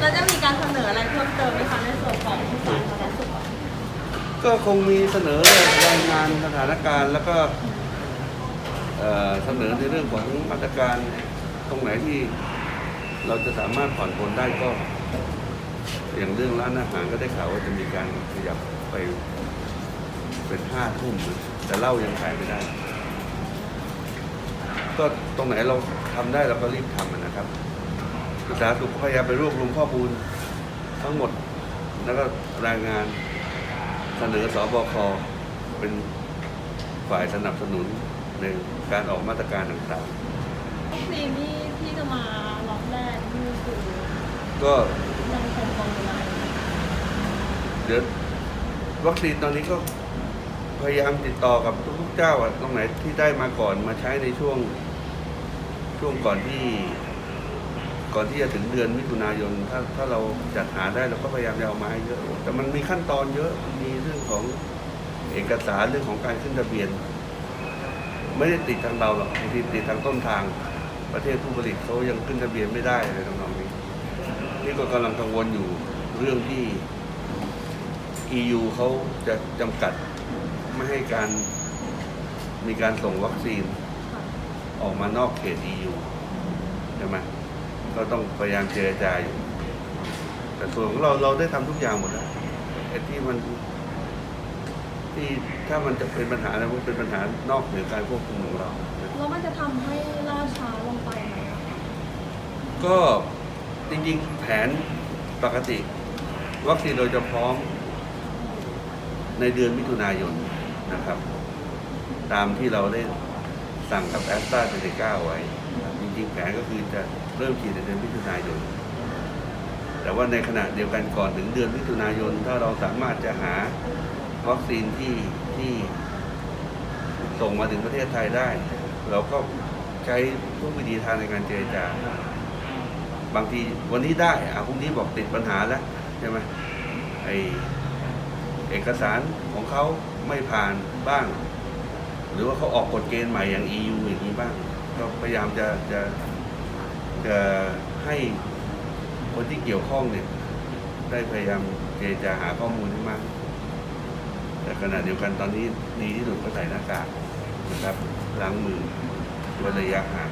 แล้วจะมีการเสนออะไรเพิ่มเติมไหมคะในส่วนของสาธารณสุขอะก็คงมีเสนอรายงานสถานการณ์แล้วก็เอ่อเสนอในเรื่องของมาตรการตรงไหนที่เราจะสามารถผ่อนปลนได้ก็ อย่างเรื่องร้านอาหารก็ได้ข่าวว่าจะมีการขยับไปเป็นห้าทุ่มแต่เหล้ายังขายไม่ได้ ก็ตรงไหนเราทำได้เราก็รีบทำอะนะครับ ศึกษาสุขพยายามไปรวบรวมข้อมูลทั้งหมด แล้วก็รายงานเสนอสอบคเป็นฝ่ายสนับสนุนในการออกมาตรการต่างวัคซีนที่ที่จะมาล็อตแรกนี่คือๆก็ยังคงกังวลอะไรไหมเดี๋ยววัคซีนตอนนี้ก็พยายามติดต่อกับทุกๆเจ้าอะตรงไหนที่ได้มาก่อนมาใช้ในช่วงช่วงก่อนที่ ก่อนที่จะถึงเดือนมิถุนายน ถ้าถ้าเราจัดหาได้เราก็พยายามจะเอามาให้เยอะ แต่มันมีขั้นตอนเยอะมีเรื่องของเอกสารเรื่องของการขึ้นทะเบียน ไม่ได้ติดทางเราหรอกบางทีติดทางต้นทาง ประเทศผู้ผลิตเขายังขึ้นทะเบียนไม่ได้อะไรทำนองนี้นี่ก็กำลังกังวลอยู่เรื่องที่ EU เขาจะจำกัดไม่ให้การมีการส่งวัคซีนออกมานอกเขต EU ใช่ไหม ก็ต้องพยายามเจรจาอยู่ แต่ส่วนของเราเราได้ทำทุกอย่างหมดแล้วไอ้ที่มันที่ถ้ามันจะเป็นปัญหาอะไรมันเป็นปัญหานอกเหนือการควบคุมของเรา แล้วมันจะทำให้ล่าช้าลงไปไหมอะคะก็จริงๆ แผนปกติวัคซีนเราจะพร้อมในเดือนมิถุนายนนะครับ ตามที่เราได้สั่งกับแอสตราเซเนกาไว้จ ริงๆแผนก็คือจะเริ่มฉีดในเดือนมิถุนายน แต่ว่าในขณะเดียวกันก่อนถึงเดือนมิถุนายน ถ้าเราสามารถจะหาวัคซีนที่ที่ส่งมาถึงประเทศไทยได้ เราก็ใช้ทุกวิธีทางในการเจรจา บางทีวันนี้ได้อะพรุ่งนี้บอกติดปัญหาแล้วใช่ไหมไอเอกสารของเขาไม่ผ่านบ้าง หรือว่าเขาออกกฎเกณฑ์ใหม่อย่าง EU อย่างนี้บ้าง ก็พยายามจะจะจะให้คนที่เกี่ยวข้องเนี่ยได้พยายามเจรจาหาข้อมูลให้มาก แต่ขณะเดียวกันตอนนี้ดีที่สุดก็ใส่หน้ากากนะครับล้างมือเว้นระยะห่าง